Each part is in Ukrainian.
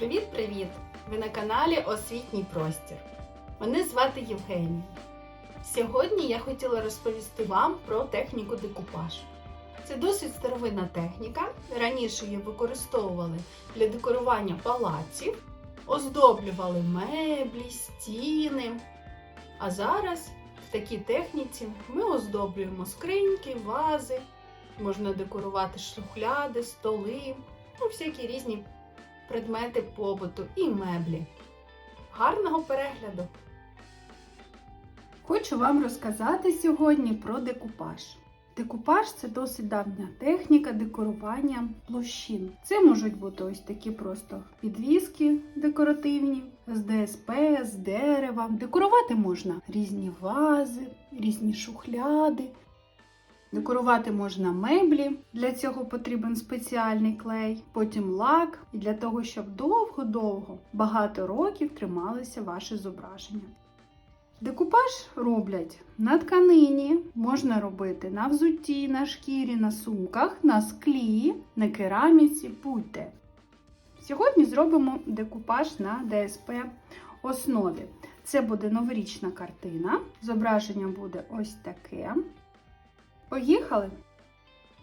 Привіт-привіт! Ви на каналі Освітній простір. Мене звати Євгенія. Сьогодні я хотіла розповісти вам про техніку декупаж. Це досить старовинна техніка. Раніше її використовували для декорування палаців, оздоблювали меблі, стіни. А зараз в такій техніці ми оздоблюємо скриньки, вази, можна декорувати шухляди, столи, ну, всякі різні предмети побуту і меблі. Гарного перегляду! Хочу вам розказати сьогодні про декупаж. Декупаж це досить давня техніка декорування площин. Це можуть бути ось такі просто підвіски декоративні з ДСП, з дерева. Декорувати можна різні вази, різні шухляди. Декорувати можна меблі, для цього потрібен спеціальний клей, потім лак, і для того, щоб довго-довго, багато років трималися ваші зображення. Декупаж роблять на тканині, можна робити на взутті, на шкірі, на сумках, на склі, на кераміці, будь-де. Сьогодні зробимо декупаж на ДСП основі. Це буде новорічна картина. Зображення буде ось таке. Поїхали!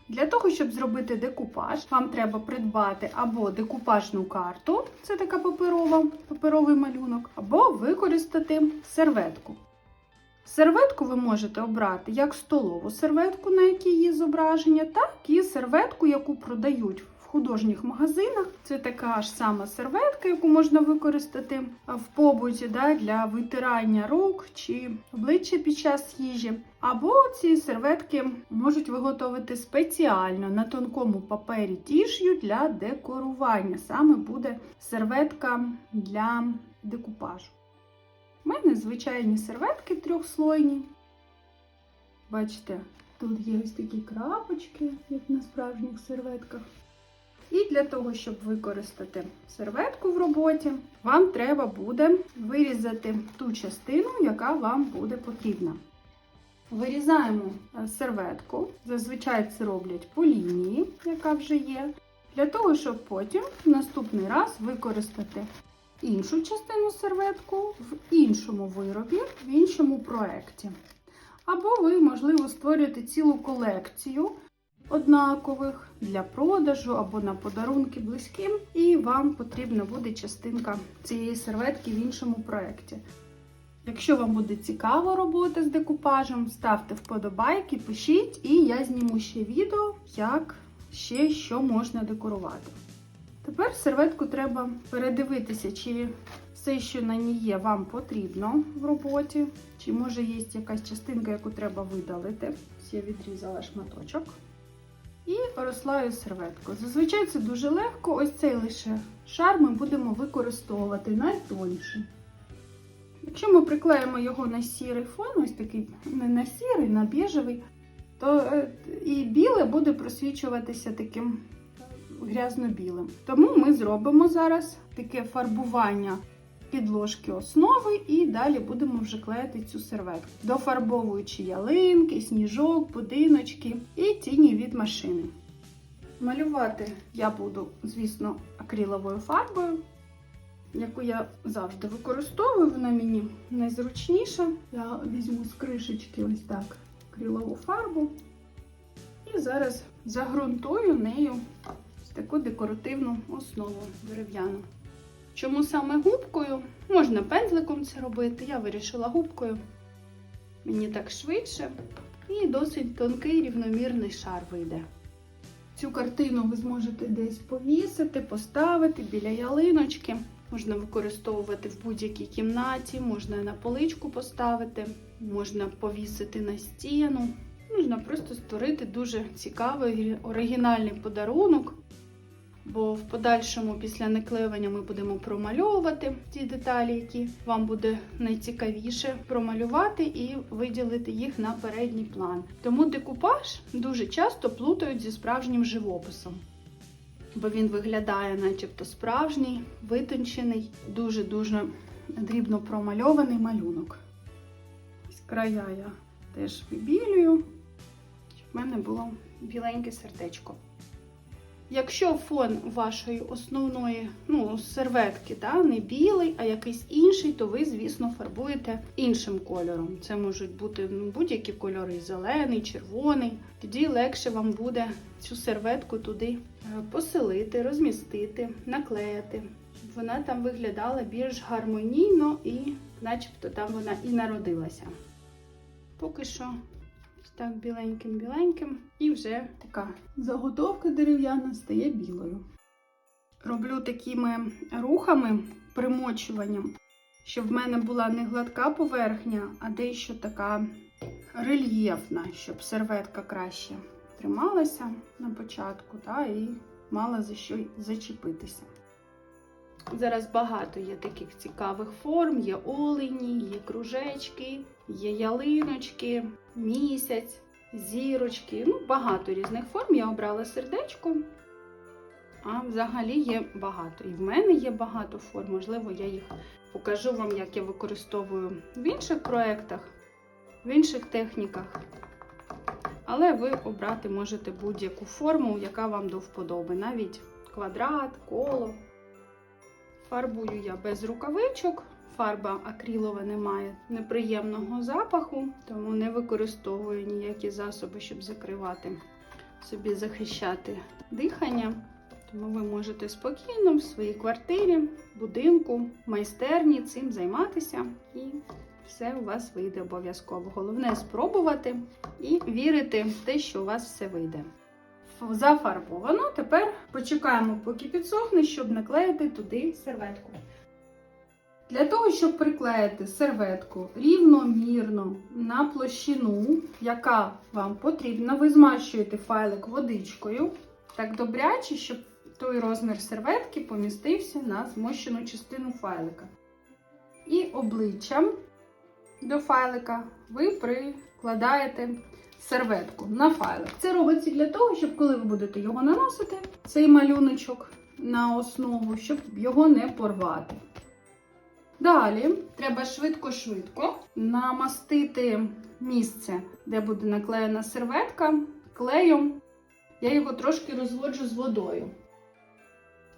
Для того, щоб зробити декупаж, вам треба придбати або декупажну карту, це така паперова, паперовий малюнок, або використати серветку. Серветку ви можете обрати як столову серветку, на якій є зображення, так і серветку, яку продають художніх магазинах. Це така ж сама серветка, яку можна використати в побуті да, для витирання рук чи обличчя під час їжі. Або ці серветки можуть виготовити спеціально на тонкому папері тіш'ю для декорування. Саме буде серветка для декупажу. У мене звичайні серветки трьохслойні. Бачите, тут є ось такі крапочки, як на справжніх серветках. І для того, щоб використати серветку в роботі, вам треба буде вирізати ту частину, яка вам буде потрібна. Вирізаємо е, серветку, зазвичай це роблять по лінії, яка вже є, для того, щоб потім наступний раз використати іншу частину серветку в іншому виробі, в іншому проєкті. Або ви, можливо, створюєте цілу колекцію однакових для продажу або на подарунки близьким, і вам потрібна буде частинка цієї серветки в іншому проєкті. Якщо вам буде цікава робота з декупажем, ставте вподобайки, пишіть, і я зніму ще відео, як ще що можна декорувати. Тепер серветку треба передивитися, чи все, що на ній є, вам потрібно в роботі, чи може є якась частинка, яку треба видалити. Я відрізала шматочок. І розслаю серветку. Зазвичай це дуже легко. Ось цей лише шар ми будемо використовувати найтонший. Якщо ми приклеїмо його на сірий фон, ось такий не на сірий, на біжевий, то е, і біле буде просвічуватися таким грязно-білим. Тому ми зробимо зараз таке фарбування підложки основи і далі будемо вже клеїти цю серветку, дофарбовуючи ялинки, сніжок, будиночки і тіні від машини. Малювати я буду, звісно, акриловою фарбою, яку я завжди використовую, вона мені найзручніша. Я візьму з кришечки ось так акрилову фарбу. І зараз загрунтую нею ось таку декоративну основу дерев'яну. Чому саме губкою? Можна пензликом це робити. Я вирішила губкою. Мені так швидше. І досить тонкий рівномірний шар вийде. Цю картину ви зможете десь повісити, поставити біля ялиночки. Можна використовувати в будь-якій кімнаті, можна на поличку поставити, можна повісити на стіну. Можна просто створити дуже цікавий оригінальний подарунок. Бо в подальшому, після наклеювання, ми будемо промальовувати ті деталі, які вам буде найцікавіше промалювати і виділити їх на передній план. Тому декупаж дуже часто плутають зі справжнім живописом. Бо він виглядає, начебто, справжній, витончений, дуже-дуже дрібно промальований малюнок. Ось края я теж вибілюю, щоб в мене було біленьке сердечко. Якщо фон вашої основної ну, серветки да, не білий, а якийсь інший, то ви, звісно, фарбуєте іншим кольором. Це можуть бути ну, будь-які кольори: зелений, червоний. Тоді легше вам буде цю серветку туди е, поселити, розмістити, наклеїти. Щоб вона там виглядала більш гармонійно і, начебто, там вона і народилася. Поки що так біленьким-біленьким, і вже така заготовка дерев'яна стає білою. Роблю такими рухами, примочуванням, щоб в мене була не гладка поверхня, а дещо така рельєфна, щоб серветка краще трималася на початку та, і мала за що зачепитися. Зараз багато є таких цікавих форм: є олені, є кружечки, є ялиночки, місяць, зірочки. Ну, багато різних форм. Я обрала сердечко. А взагалі є багато. І в мене є багато форм. Можливо, я їх покажу вам, як я використовую в інших проєктах, в інших техніках. Але ви обрати можете будь-яку форму, яка вам до вподоби. Навіть квадрат, коло. Фарбую я без рукавичок. Фарба акрилова не має неприємного запаху, тому не використовую ніякі засоби, щоб закривати собі захищати дихання. Тому ви можете спокійно в своїй квартирі, будинку, майстерні цим займатися, і все у вас вийде обов'язково. Головне спробувати і вірити в те, що у вас все вийде. Зафарбовано. Тепер почекаємо, поки підсохне, щоб наклеїти туди серветку. Для того, щоб приклеїти серветку рівномірно на площину, яка вам потрібна, ви змащуєте файлик водичкою так добряче, щоб той розмір серветки помістився на змощену частину файлика. І обличчям до файлика ви прикладаєте серветку на файлик. Це робиться для того, щоб коли ви будете його наносити, цей малюночок на основу, щоб його не порвати. Далі треба швидко-швидко намастити місце, де буде наклеєна серветка, клеєм. Я його трошки розводжу з водою.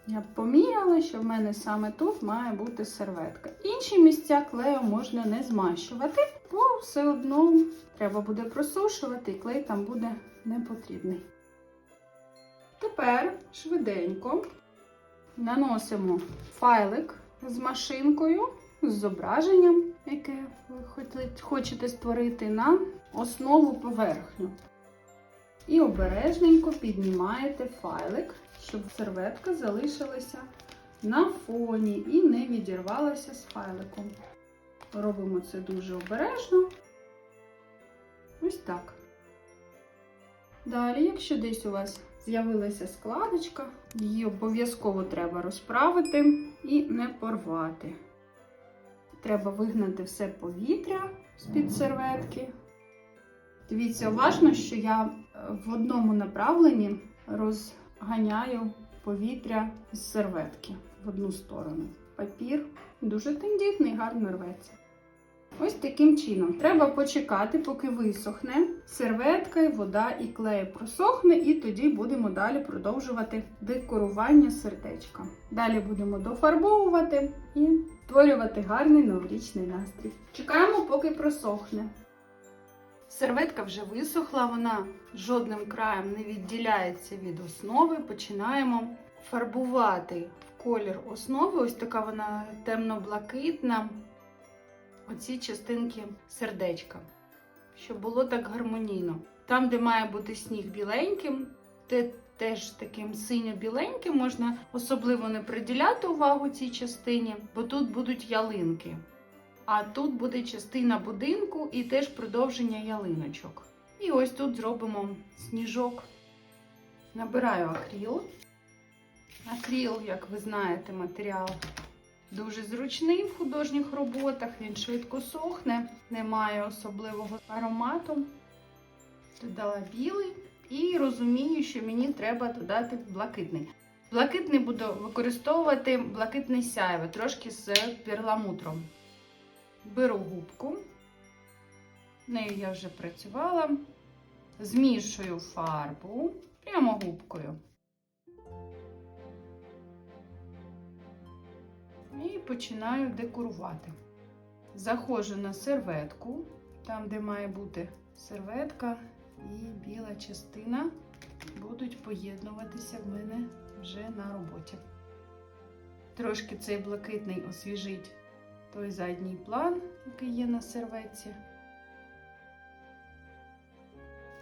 Я поміряла, що в мене саме тут має бути серветка. Інші місця клею можна не змащувати, бо все одно треба буде просушувати, і клей там буде не потрібний. Тепер швиденько наносимо файлик з машинкою, з зображенням, яке ви хочете створити, на основу поверхню. І обережненько піднімаєте файлик, щоб серветка залишилася на фоні і не відірвалася з файликом. Робимо це дуже обережно. Ось так. Далі, якщо десь у вас з'явилася складочка, її обов'язково треба розправити і не порвати. Треба вигнати все повітря з-під серветки. Дивіться, уважно, що я в одному направленні розганяю повітря з серветки в одну сторону. Папір дуже тендітний, гарно рветься. Ось таким чином. Треба почекати, поки висохне серветка, вода і клей просохне, і тоді будемо далі продовжувати декорування сердечка. Далі будемо дофарбовувати і створювати гарний новорічний настрій. Чекаємо, поки просохне. Серветка вже висохла, вона жодним краєм не відділяється від основи. Починаємо фарбувати в колір основи. Ось така вона темно-блакитна. Оці частинки сердечка, щоб було так гармонійно. Там, де має бути сніг біленьким, те теж таким синьо-біленьким, можна особливо не приділяти увагу цій частині, бо тут будуть ялинки. А тут буде частина будинку і теж продовження ялиночок. І ось тут зробимо сніжок. Набираю акріл. Акріл, як ви знаєте, матеріал дуже зручний в художніх роботах, він швидко сохне, не має особливого аромату. Додала білий і розумію, що мені треба додати блакитний. Блакитний буду використовувати блакитне сяйве, трошки з перламутром. Беру губку, нею я вже працювала, змішую фарбу прямо губкою. І починаю декорувати. Заходжу на серветку, там, де має бути серветка і біла частина будуть поєднуватися в мене вже на роботі. Трошки цей блакитний освіжить той задній план, який є на серветці.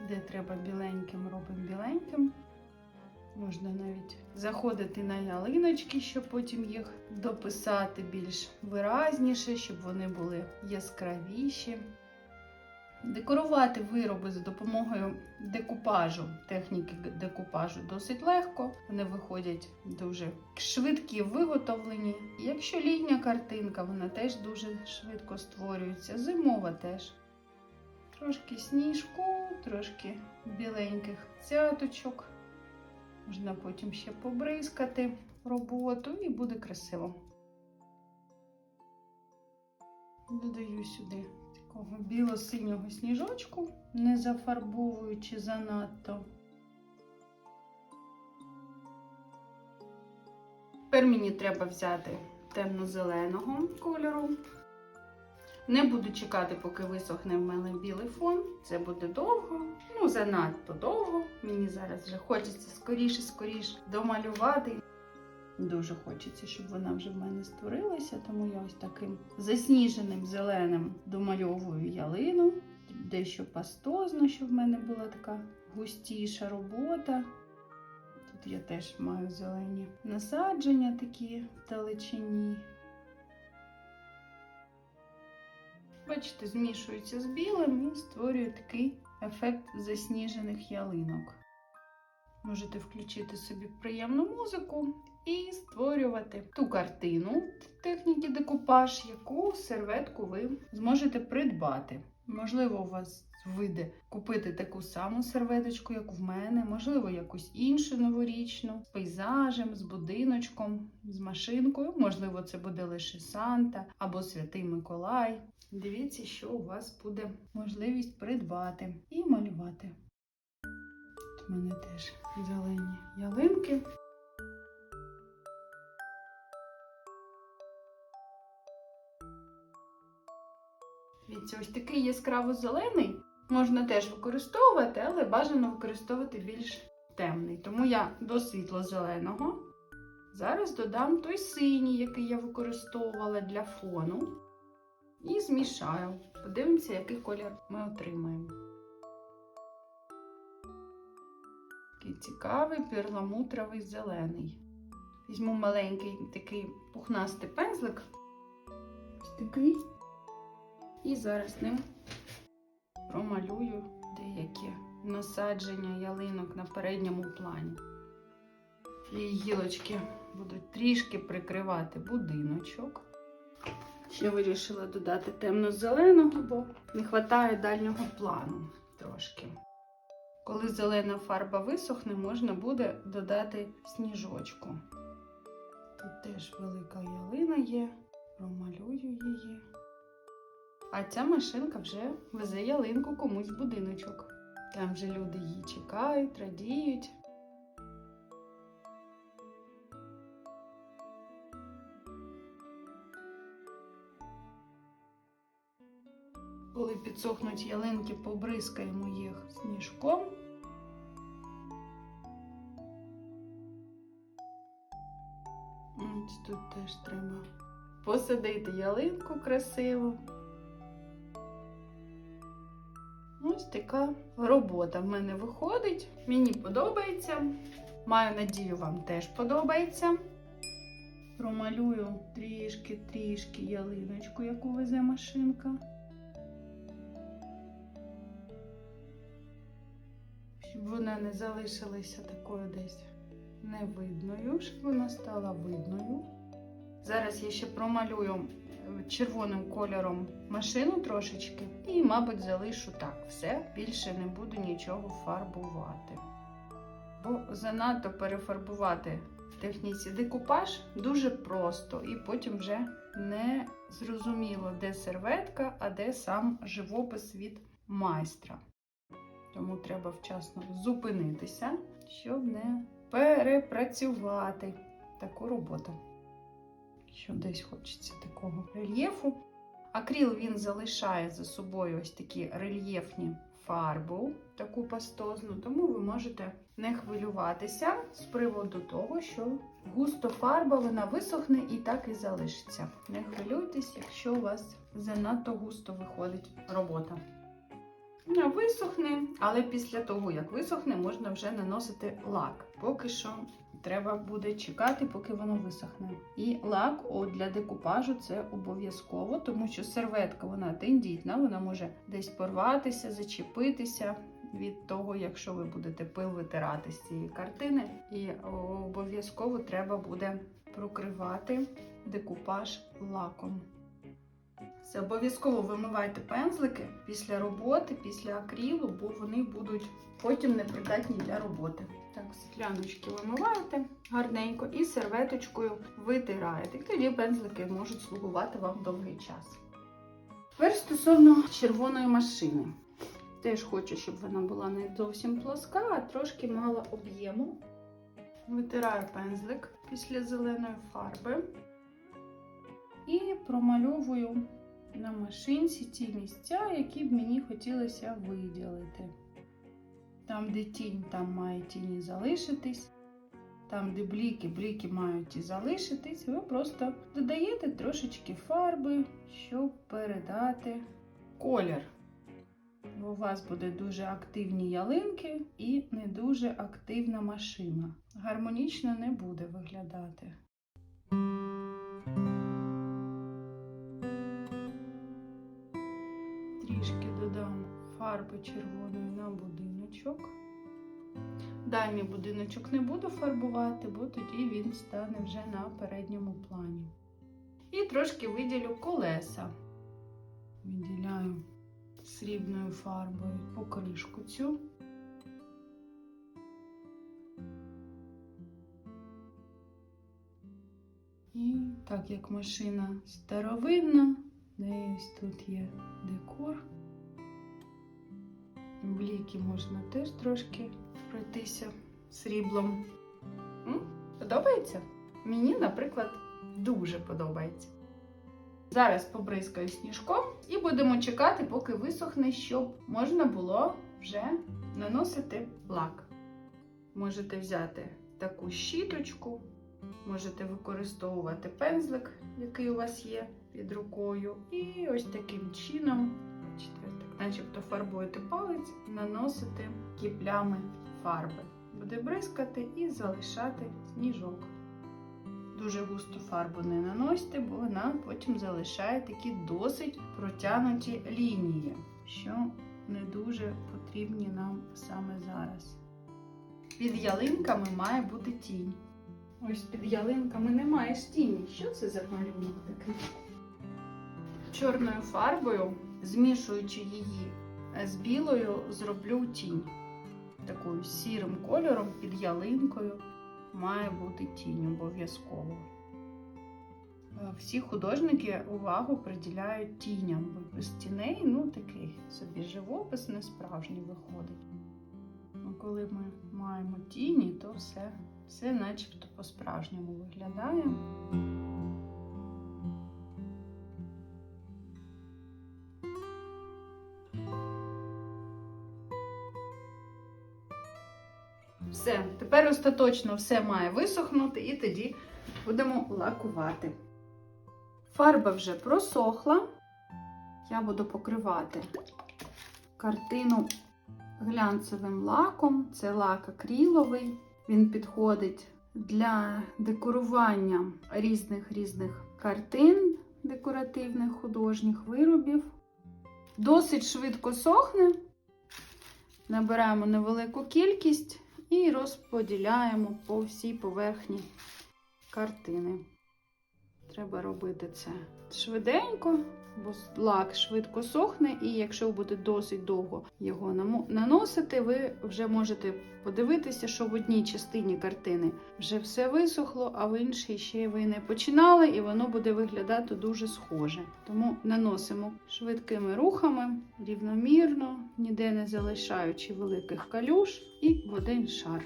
Де треба біленьким, робимо біленьким. Можна навіть заходити на ялиночки, щоб потім їх дописати більш виразніше, щоб вони були яскравіші. Декорувати вироби за допомогою декупажу, техніки декупажу досить легко. Вони виходять дуже швидкі, виготовлені. Якщо літня картинка, вона теж дуже швидко створюється. Зимова теж. Трошки сніжку, трошки біленьких цяточок. Можна потім ще побризкати роботу і буде красиво. Додаю сюди такого біло-синього сніжочку, не зафарбовуючи занадто. Тепер мені треба взяти темно-зеленого кольору. Не буду чекати, поки висохне в мене білий фон. Це буде довго, ну занадто довго. Мені зараз вже хочеться скоріше-скоріше домалювати. Дуже хочеться, щоб вона вже в мене створилася, тому я ось таким засніженим зеленим домальовую ялину. Дещо пастозно, щоб в мене була така густіша робота. Тут я теж маю зелені насадження такі в далечині. Бачите, змішується з білим і створює такий ефект засніжених ялинок. Можете включити собі приємну музику і створювати ту картину техніки декупаж, яку серветку ви зможете придбати. Можливо, у вас вийде купити таку саму серветочку, як в мене, можливо, якусь іншу новорічну, з пейзажем, з будиночком, з машинкою. Можливо, це буде лише Санта або Святий Миколай. Дивіться, що у вас буде можливість придбати і малювати. Тут в мене теж зелені ялинки. Дивіться, ось такий яскраво зелений можна теж використовувати, але бажано використовувати більш темний. Тому я до світло-зеленого зараз додам той синій, який я використовувала для фону, і змішаю. Подивимося, який колір ми отримаємо. Такий цікавий перламутровий зелений. Візьму маленький такий пухнастий пензлик. Такий. І зараз ним промалюю деякі насадження ялинок на передньому плані. І гілочки будуть трішки прикривати будиночок. Ще вирішила додати темно-зеленого, бо не вистачає дальнього плану трошки. Коли зелена фарба висохне, можна буде додати сніжочку. Тут теж велика ялина є, промалюю її. А ця машинка вже везе ялинку комусь в будиночок. Там вже люди її чекають, радіють. Підсохнуть ялинки, побризкаємо їх сніжком. Ось тут теж треба посадити ялинку красиво. Ось така робота в мене виходить. Мені подобається. Маю надію, вам теж подобається. Промалюю трішки-трішки ялиночку, яку везе машинка. Щоб вона не залишилася такою десь невидною, щоб вона стала видною. Зараз я ще промалюю червоним кольором машину трошечки, і, мабуть, залишу так. Все, більше не буду нічого фарбувати. Бо занадто перефарбувати в техніці декупаж дуже просто, і потім вже не зрозуміло, де серветка, а де сам живопис від майстра. Тому треба вчасно зупинитися, щоб не перепрацювати таку роботу. що десь хочеться такого рельєфу. Акріл він залишає за собою ось такі рельєфні фарбу, таку пастозну, тому ви можете не хвилюватися з приводу того, що густо фарба вона висохне і так і залишиться. Не хвилюйтесь, якщо у вас занадто густо виходить робота. Висохне, але після того, як висохне, можна вже наносити лак. Поки що треба буде чекати, поки воно висохне. І лак для декупажу це обов'язково, тому що серветка вона тендітна, вона може десь порватися, зачепитися від того, якщо ви будете пил витирати з цієї картини. І обов'язково треба буде прокривати декупаж лаком. Це обов'язково вимивайте пензлики після роботи, після акрилу, бо вони будуть потім непридатні для роботи. Так, скляночки вимиваєте гарненько і серветочкою витираєте. І тоді пензлики можуть слугувати вам довгий час. Тепер стосовно червоної машини. Теж хочу, щоб вона була не зовсім плоска, а трошки мала об'єму. Витираю пензлик після зеленої фарби і промальовую на машинці ті місця, які б мені хотілося виділити. Там, де тінь, там має тіні залишитись. Там, де бліки, бліки мають і залишитись, ви просто додаєте трошечки фарби, щоб передати колір. Бо у вас буде дуже активні ялинки і не дуже активна машина. Гармонічно не буде виглядати. Фарби червоної на будиночок. Дальній будиночок не буду фарбувати, бо тоді він стане вже на передньому плані. І трошки виділю колеса. Виділяю срібною фарбою покришку цю. І так як машина старовинна, ось тут є декор. Бліки можна теж трошки пройтися сріблом. М? Подобається? Мені, наприклад, дуже подобається. Зараз побризкаю сніжком і будемо чекати, поки висохне, щоб можна було вже наносити лак. Можете взяти таку щіточку, можете використовувати пензлик, який у вас є під рукою. І ось таким чином, так, начебто фарбуєте палець, наносити ті плями фарби. Буде бризкати і залишати сніжок. Дуже густу фарбу не наносьте, бо вона потім залишає такі досить протягнуті лінії, що не дуже потрібні нам саме зараз. Під ялинками має бути тінь. Ось під ялинками немає ж тіні. Що це за малюнок такий? Чорною фарбою, змішуючи її з білою, зроблю тінь. Такою сірим кольором під ялинкою має бути тінь обов'язково. Е, Всі художники увагу приділяють тіням, бо без тіней, ну такий собі живопис не справжній виходить. Ну, коли ми маємо тіні, то все, все начебто по-справжньому виглядає. Все, тепер остаточно все має висохнути, і тоді будемо лакувати. Фарба вже просохла. Я буду покривати картину глянцевим лаком. Це лак акриловий. Він підходить для декорування різних різних картин, декоративних художніх виробів. Досить швидко сохне. Набираємо невелику кількість і розподіляємо по всій поверхні картини. Треба робити це швиденько, бо лак швидко сохне, і якщо ви будете досить довго його наносити, ви вже можете подивитися, що в одній частині картини вже все висохло, а в іншій ще ви не починали, і воно буде виглядати дуже схоже. Тому наносимо швидкими рухами, рівномірно, ніде не залишаючи великих калюш, і в один шар.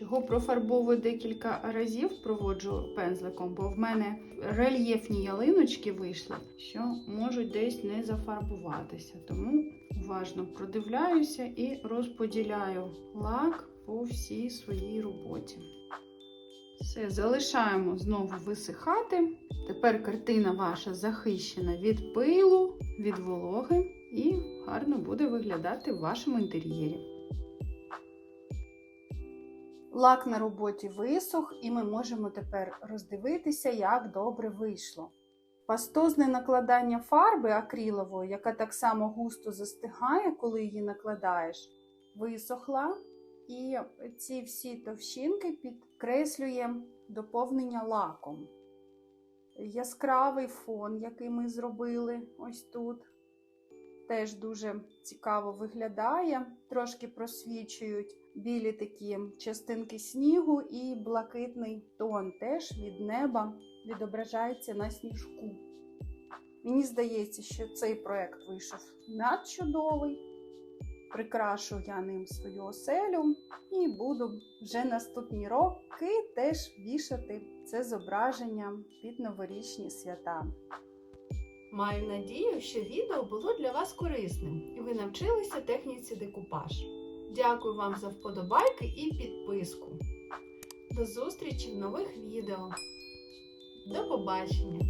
Чого профарбовую декілька разів, проводжу пензликом, бо в мене рельєфні ялиночки вийшли, що можуть десь не зафарбуватися. Тому уважно продивляюся і розподіляю лак по всій своїй роботі. Все, залишаємо знову висихати. Тепер картина ваша захищена від пилу, від вологи і гарно буде виглядати в вашому інтер'єрі. Лак на роботі висох, і ми можемо тепер роздивитися, як добре вийшло. Пастозне накладання фарби акрилової, яка так само густо застигає, коли її накладаєш, висохла. І ці всі товщинки підкреслює доповнення лаком. Яскравий фон, який ми зробили ось тут, теж дуже цікаво виглядає. Трошки просвічують білі такі частинки снігу і блакитний тон теж від неба відображається на сніжку. Мені здається, що цей проект вийшов надчудовий. Прикрашу я ним свою оселю і буду вже наступні роки теж вішати це зображення під новорічні свята. Маю надію, що відео було для вас корисним і ви навчилися техніці декупаж. Дякую вам за вподобайки і підписку. До зустрічі в нових відео. До побачення!